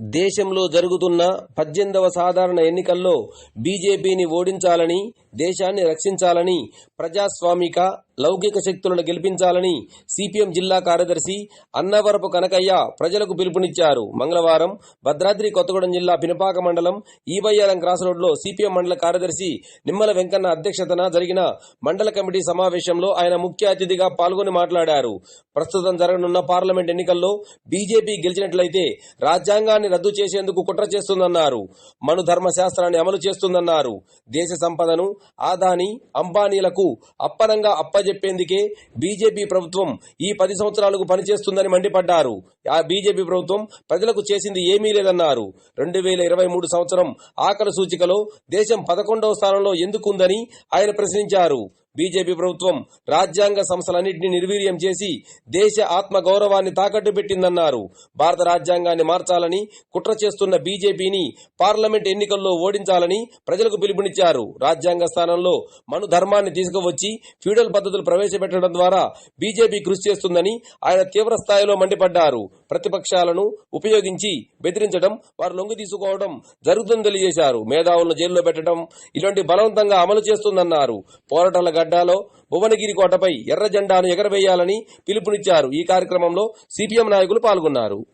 దేశంలో జరుగుతున్న పద్దెనిమిదవ సాధారణ ఎన్నికల్లో బీజేపీని ఓడించాలని దేశాన్ని రక్షించాలని ప్రజాస్వామిక లౌకిక శక్తులను గెలిపించాలని సిపిఎం జిల్లా కార్యదర్శి అన్నవరపు కనకయ్య ప్రజలకు పిలుపునిచ్చారు. మంగళవారం భద్రాద్రి కొత్తగూడెం జిల్లా పినపాక మండలం ఈవయ్యాలం క్రాస్ రోడ్లో సిపిఎం మండల కార్యదర్శి నిమ్మల వెంకన్న అధ్యక్షతన జరిగిన మండల కమిటీ సమావేశంలో ఆయన ముఖ్య అతిథిగా పాల్గొని మాట్లాడారు. ప్రస్తుతం జరగనున్న పార్లమెంట్ ఎన్నికల్లో బీజేపీ గెలిచినట్లయితే రాజ్యాంగాన్ని రద్దు చేసేందుకు కుట్ర చేస్తుందన్నారు. మను ధర్మశాస్త్రాన్ని అమలు చేస్తుందన్నారు. దేశ సంపదను ఆదాని అంబానీలకు అప్పనంగా అప్పజెప్పేందుకే బీజేపీ ప్రభుత్వం ఈ పది సంవత్సరాలకు పనిచేస్తుందని మండిపడ్డారు. ఆ బీజేపీ ప్రభుత్వం ప్రజలకు చేసింది ఏమీ లేదన్నారు. రెండు వేల ఇరవై మూడు సంవత్సరం ఆకలి సూచికలో దేశం పదకొండవ స్థానంలో ఎందుకుందని ఆయన ప్రశ్నించారు. బీజేపీ ప్రభుత్వం రాజ్యాంగ సంస్థలన్నింటినీ నిర్వీర్యం చేసి దేశ ఆత్మ గౌరవాన్ని తాకట్టు పెట్టిందన్నారు భారత రాజ్యాంగాన్ని మార్చాలని కుట్ర చేస్తున్న బీజేపీని పార్లమెంట్ ఎన్నికల్లో ఓడించాలని ప్రజలకు పిలుపునిచ్చారు. రాజ్యాంగ స్థానంలో మను ధర్మాన్ని తీసుకువచ్చి ఫ్యూడల్ పద్ధతులు ప్రవేశపెట్టడం ద్వారా బీజేపీ కృషి చేస్తుందని ఆయన తీవ్ర స్థాయిలో మండిపడ్డారు. ప్రతిపక్షాలను ఉపయోగించి బెదిరించడం వారు లొంగి తీసుకోవడం జరుగుతుందని తెలియజేశారు. మేధావులను జైల్లో పెట్టడం ఇలాంటి బలవంతంగా అమలు చేస్తుందన్నారు. పోరాటాల గడ్డాలో భువనగిరి కోటపై ఎర్ర జెండాను ఎగరవేయాలని పిలుపునిచ్చారు. ఈ కార్యక్రమంలో సిపిఎం నాయకులు పాల్గొన్నారు.